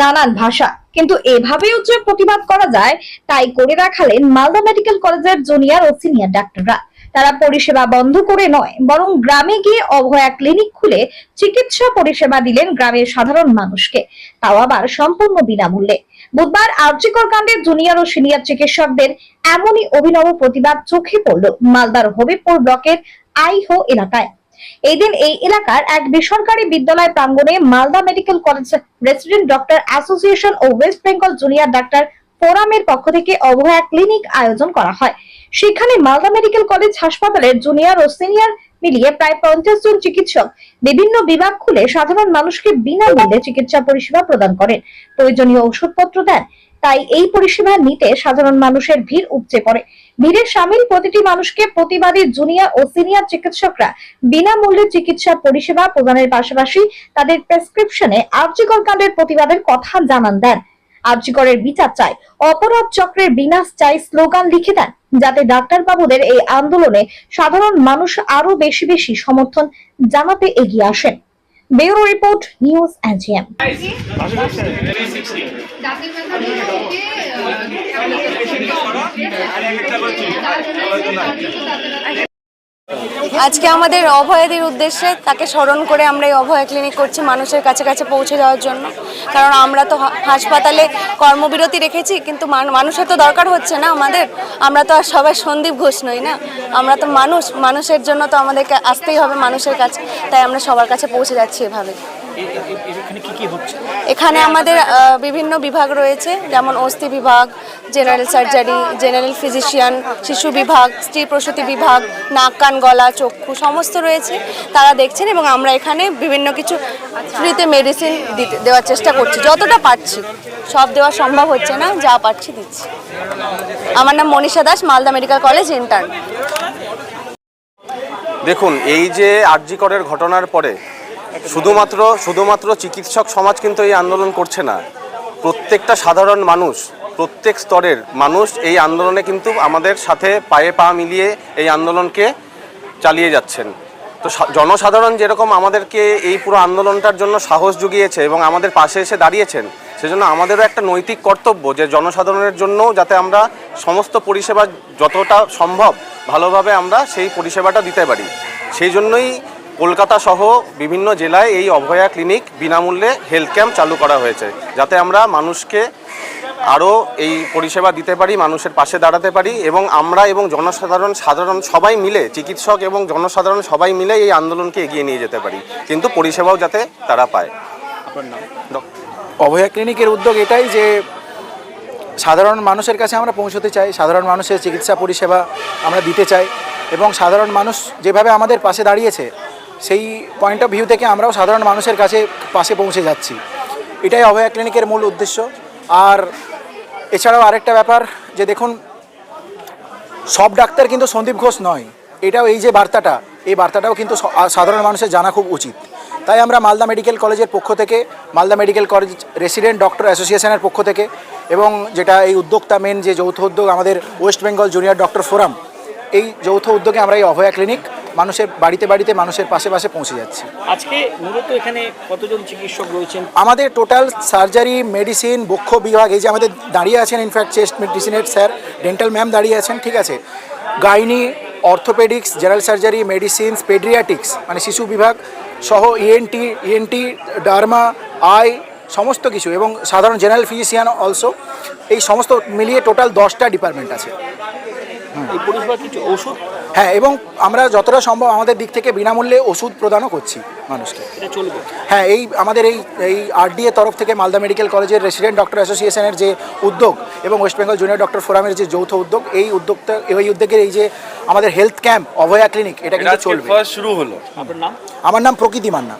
নানান ভাষা। কিন্তু এভাবেও যে প্রতিবাদ করা যায়, তাই করে দেখালেন মালদা মেডিকেল কলেজের জুনিয়র ও সিনিয়র ডাক্তাররা। তারা পরিষেবা বন্ধ করে নয়, বরং গ্রামে গিয়ে অভয়া ক্লিনিক খুলে চিকিৎসা পরিষেবা দিলেন গ্রামের সাধারণ মানুষকে। তাও আবার সম্পূর্ণ বিনামূল্যে। বুধবার আর্যিকর কাণ্ডের জুনিয়র ও সিনিয়র চিকিৎসকদের এমনই অভিনব প্রতিবাদ চোখে পড়ল মালদার হবিবপুর ব্লকের আইহো এলাকায়। এই এই এলাকার এক বেসরকারি বিদ্যালয় প্রাঙ্গণে Malda medical college resident doctor association ও ওয়েস্ট বেঙ্গল জুনিয়র ডাক্তার ফোরামের পক্ষ থেকে অভয়া ক্লিনিক আয়োজন করা হয়। সেখানে মালদা মেডিকেল কলেজ হাসপাতালের জুনিয়র ও সিনিয়র মিলিয়ে প্রায় পঞ্চাশ জন চিকিৎসক বিভিন্ন বিভাগ খুলে সাধারণ মানুষকে বিনামূল্যে চিকিৎসা পরিষেবা প্রদান করেন। প্রয়োজনীয় ওষুধপত্র দেন তাই এই পরিষেবা নিতে সাধারণ মানুষের ভিড় উপচে পড়ে। ভিড়ে সামিল প্রতিটি মানুষকে প্রতিবাদী জুনিয়র ও সিনিয়র চিকিৎসকরা বিনামূল্যে চিকিৎসা পরিষেবা প্রদানের পাশাপাশি তাদের প্রেসক্রিপশনে আর্যিকর কাণ্ডের প্রতিবাদের কথা জানান দেন। আর্যিকরের বিচার চাই অপরাধ চক্রের বিনাশ চাই স্লোগান লিখে দেন, যাতে ডাক্তার বাবুদের এই আন্দোলনে সাধারণ মানুষ আরও বেশি বেশি সমর্থন জানাতে এগিয়ে আসেন। ব্যুরো রিপোর্ট নিউজ এজিএম থেকে আজকে আমাদের অভয়াদির উদ্দেশ্যে তাকে স্মরণ করে আমরা এই অভয়া ক্লিনিক করছি মানুষের কাছে কাছে পৌঁছে যাওয়ার জন্য। কারণ আমরা তো হাসপাতালে কর্মবিরতি রেখেছি, কিন্তু মান- মানুষের তো দরকার হচ্ছে না আমাদের। আমরা তো আর সবাই সন্দীপ ঘোষ নই না? আমরা তো মানুষ, মানুষের জন্য তো আমাদেরকে আসতেই হবে মানুষের কাছে। তাই আমরা সবার কাছে পৌঁছে যাচ্ছি এভাবে। এখানে এখানে আমাদের বিভিন্ন বিভাগ রয়েছে যেমন অস্থি বিভাগ জেনারেল সার্জারি জেনারেল ফিজিশিয়ান শিশু বিভাগ স্ত্রী প্রসূতি বিভাগ নাক কান গলা চক্ষু সমস্ত রয়েছে তারা দেখছেন এবং আমরা এখানে বিভিন্ন কিছু ফ্রিতে মেডিসিন দিতে দেওয়ার চেষ্টা করছি যতটা পারছি। সব দেওয়া সম্ভব হচ্ছে না যা পারছি দিচ্ছি। আমার নাম Manisha Das Malda medical college intern দেখুন এই যে আরজিকরের ঘটনার পরে শুধুমাত্র শুধুমাত্র চিকিৎসক সমাজ কিন্তু এই আন্দোলন করছে না। প্রত্যেকটা সাধারণ মানুষ, প্রত্যেক স্তরের মানুষ এই আন্দোলনে কিন্তু আমাদের সাথে পায়ে পা মিলিয়ে এই আন্দোলনকে চালিয়ে যাচ্ছেন। তো জনসাধারণ যেরকম আমাদেরকে এই পুরো আন্দোলনটার জন্য সাহস জুগিয়েছে এবং আমাদের পাশে এসে দাঁড়িয়েছেন, সেজন্য আমাদেরও একটা নৈতিক কর্তব্য যে জনসাধারণের জন্য যাতে আমরা সমস্ত পরিষেবা যতটা সম্ভব ভালোভাবে আমরা সেই পরিষেবাটা দিতে পারি। সেই জন্যই কলকাতা সহ বিভিন্ন জেলায় এই অভয়া ক্লিনিক বিনামূল্যে হেলথ ক্যাম্প চালু করা হয়েছে যাতে আমরা মানুষকে আরও এই পরিষেবা দিতে পারি মানুষের পাশে দাঁড়াতে পারি এবং আমরা এবং জনসাধারণ সাধারণ সবাই মিলে চিকিৎসক এবং জনসাধারণ সবাই মিলে এই আন্দোলনকে এগিয়ে নিয়ে যেতে পারি। কিন্তু পরিষেবাও যাতে তারা পায়। আপনার নাম? ড- অভয়া ক্লিনিকের উদ্যোগ এটাই যে সাধারণ মানুষের কাছে আমরা পৌঁছতে চাই সাধারণ মানুষের চিকিৎসা পরিষেবা আমরা দিতে চাই এবং সাধারণ মানুষ যেভাবে আমাদের পাশে দাঁড়িয়েছে সেই পয়েন্ট অফ ভিউ থেকে আমরাও সাধারণ মানুষের কাছে পাশে পৌঁছে যাচ্ছি। এটাই অভয়া ক্লিনিকের মূল উদ্দেশ্য। আর এছাড়াও আরেকটা ব্যাপার যে দেখুন, সব ডাক্তার কিন্তু সন্দীপ ঘোষ নয়। এটাও এই যে বার্তাটা, এই বার্তাটাও কিন্তু সাধারণ মানুষের জানা খুব উচিত। তাই আমরা মালদা মেডিকেল কলেজের পক্ষ থেকে, Malda medical college resident doctor অ্যাসোসিয়েশনের পক্ষ থেকে এবং যেটা এই উদ্যোক্তা মেন যে যৌথ উদ্যোগ আমাদের West Bengal junior doctor forum এই যৌথ উদ্যোগে আমরা এই অভয়া ক্লিনিক মানুষের বাড়িতে বাড়িতে মানুষের পাশে পাশে পৌঁছে যাচ্ছে। আজকে মূলত এখানে কতজন চিকিৎসক রয়েছেন? আমাদের টোটাল সার্জারি মেডিসিন বক্ষ বিভাগ এই যে আমাদের দাঁড়িয়ে আছেন ইনফ্যাক্ট চেস্ট মেডিসিনের স্যার ডেন্টাল ম্যাম দাঁড়িয়ে আছেন ঠিক আছে? Gynae orthopaedics general surgery medicines paediatrics মানে শিশু বিভাগ সহ ইএনটি ইএনটি ডার্মা আই সমস্ত কিছু এবং সাধারণ জেনারেল ফিজিশিয়ান অলসো এই সমস্ত মিলিয়ে টোটাল দশটা ডিপার্টমেন্ট আছে। এই পরিষেবা কিছু ওষুধ? হ্যাঁ এবং আমরা যতটা সম্ভব আমাদের দিক থেকে বিনামূল্যে ওষুধ প্রদানও করছি মানুষকে। হ্যাঁ এই আমাদের এই এই আরডিএ তরফ থেকে মালদা মেডিকেল কলেজের রেসিডেন্ট ডক্টর অ্যাসোসিয়েশনের যে উদ্যোগ এবং ওয়েস্ট বেঙ্গল জুনিয়র ডক্টর ফোরামের যে যৌথ উদ্যোগ এই উদ্যোগটা এই উদ্যোগের এই যে আমাদের হেলথ ক্যাম্প অভয়া ক্লিনিক এটা কিন্তু চলবে। শুরু হলো। আপনার নাম? আমার নাম প্রকৃতি মান্না।